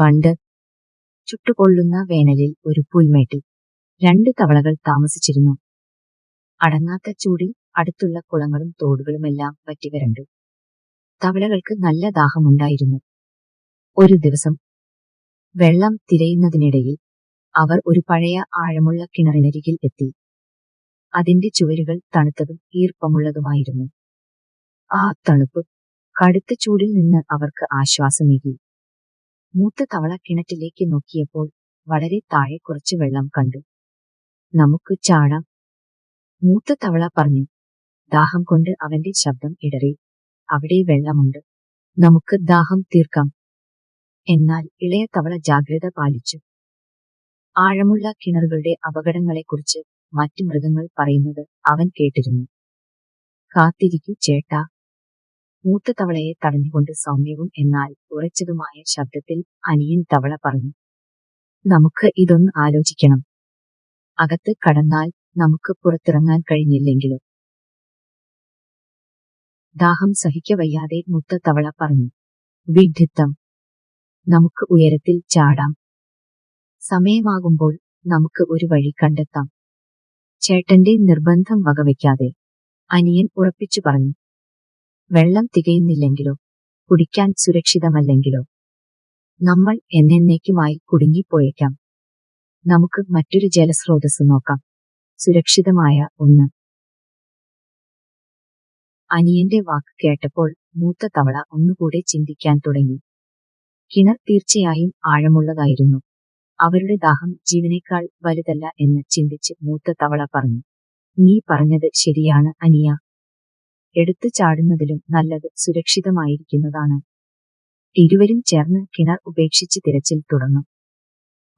പണ്ട് ചുട്ടുകൊള്ളുന്ന വേനലിൽ ഒരു പുൽമേട്ടിൽ രണ്ട് തവളകൾ താമസിച്ചിരുന്നു. അടങ്ങാത്ത ചൂടിൽ അടുത്തുള്ള കുളങ്ങളും തോടുകളുമെല്ലാം വറ്റിവരണ്ടു തവളകൾക്ക് നല്ല ദാഹമുണ്ടായിരുന്നു. ഒരു ദിവസം വെള്ളം തിരയുന്നതിനിടയിൽ അവർ ഒരു പഴയ ആഴമുള്ള കിണറിനരികിൽ എത്തി. അതിന്റെ ചുവരുകൾ തണുത്തതും ഈർപ്പമുള്ളതുമായിരുന്നു. ആ തണുപ്പ് കടുത്ത ചൂടിൽ നിന്ന് അവർക്ക് ആശ്വാസമേകി. മൂത്ത തവള കിണറ്റിലേക്ക് നോക്കിയപ്പോൾ വളരെ താഴെ കുറച്ച് വെള്ളം കണ്ടു. നമുക്ക് ചാടാം മൂത്ത തവള പറഞ്ഞു. ദാഹം കൊണ്ട് അവന്റെ ശബ്ദം ഇടറി. അവിടെ വെള്ളമുണ്ട്. നമുക്ക് ദാഹം തീർക്കാം. എന്നാൽ ഇളയ തവള ജാഗ്രത പാലിച്ചു. ആഴമുള്ള കിണറുകളുടെ അപകടങ്ങളെക്കുറിച്ച് മറ്റു മൃഗങ്ങൾ പറയുന്നത് അവൻ കേട്ടിരുന്നു. കാത്തിരിക്കൂ ചേട്ടാ മൂത്ത തവളയെ തടഞ്ഞുകൊണ്ട് സൗമ്യവും എന്നാൽ ഉറച്ചതുമായ ശബ്ദത്തിൽ അനിയൻ തവള പറഞ്ഞു നമുക്ക് ഇതൊന്ന് ആലോചിക്കണം. അകത്ത് കടന്നാൽ നമുക്ക് പുറത്തിറങ്ങാൻ കഴിഞ്ഞില്ലെങ്കിലും? ദാഹം സഹിക്കവയ്യാതെ മുത്ത തവള പറഞ്ഞു വിഡിത്തം നമുക്ക് ഉയരത്തിൽ ചാടാം. സമയമാകുമ്പോൾ നമുക്ക് ഒരു വഴി കണ്ടെത്താം. ചേട്ടന്റെ നിർബന്ധം വകവയ്ക്കാതെ അനിയൻ ഉറപ്പിച്ചു പറഞ്ഞു. വെള്ളം തികയുന്നില്ലെങ്കിലോ? കുടിക്കാൻ സുരക്ഷിതമല്ലെങ്കിലോ? നമ്മൾ എന്നേക്കുമായി കുടുങ്ങിപ്പോയേക്കാം. നമുക്ക് മറ്റൊരു ജലസ്രോതസ് നോക്കാം. സുരക്ഷിതമായ ഒന്ന്. അനിയന്റെ വാക്ക് കേട്ടപ്പോൾ മൂത്ത തവള ഒന്നുകൂടെ ചിന്തിക്കാൻ തുടങ്ങി. കിണർ തീർച്ചയായും ആഴമുള്ളതായിരുന്നു. അവരുടെ ദാഹം ജീവനേക്കാൾ വലുതല്ല എന്ന് ചിന്തിച്ച് മൂത്ത തവള പറഞ്ഞു. നീ പറഞ്ഞത് ശരിയാണ് അനിയ. എടുത്തു ചാടുന്നതിലും നല്ലത് സുരക്ഷിതമായിരിക്കുന്നതാണ്. ഇരുവരും ചേർന്ന് കിണർ ഉപേക്ഷിച്ച് തിരച്ചിൽ തുടർന്നു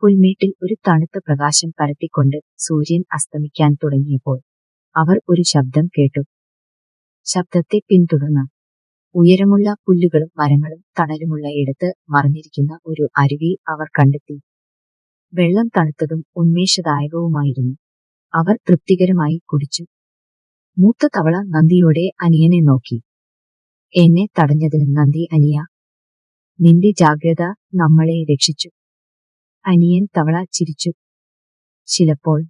പുൽമേട്ടിൽ ഒരു തണുത്ത പ്രകാശം പരത്തിക്കൊണ്ട് സൂര്യൻ അസ്തമിക്കാൻ തുടങ്ങിയപ്പോൾ അവർ ഒരു ശബ്ദം കേട്ടു. ശബ്ദത്തെ പിന്തുടർന്ന് ഉയരമുള്ള പുല്ലുകളും മരങ്ങളും തണലുമുള്ള ഇടത്ത് മറിഞ്ഞിരിക്കുന്ന ഒരു അരുവി അവർ കണ്ടെത്തി. വെള്ളം തണുത്തതും ഉന്മേഷദായകവുമായിരുന്നു. അവർ തൃപ്തികരമായി കുടിച്ചു. മൂത്ത തവള നന്ദിയോടെ അനിയനെ നോക്കി. എന്നെ തടഞ്ഞതിന് നന്ദി അനിയ. നിന്റെ ജാഗ്രത നമ്മളെ രക്ഷിച്ചു. അനിയൻ തവള ചിരിച്ചു. ചിലപ്പോൾ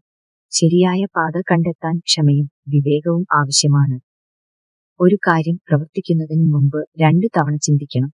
ശരിയായ പാത കണ്ടെത്താൻ ക്ഷമയും വിവേകവും ആവശ്യമാണ്. ഒരു കാര്യം പ്രവർത്തിക്കുന്നതിന് മുമ്പ് രണ്ടു തവണ ചിന്തിക്കണം.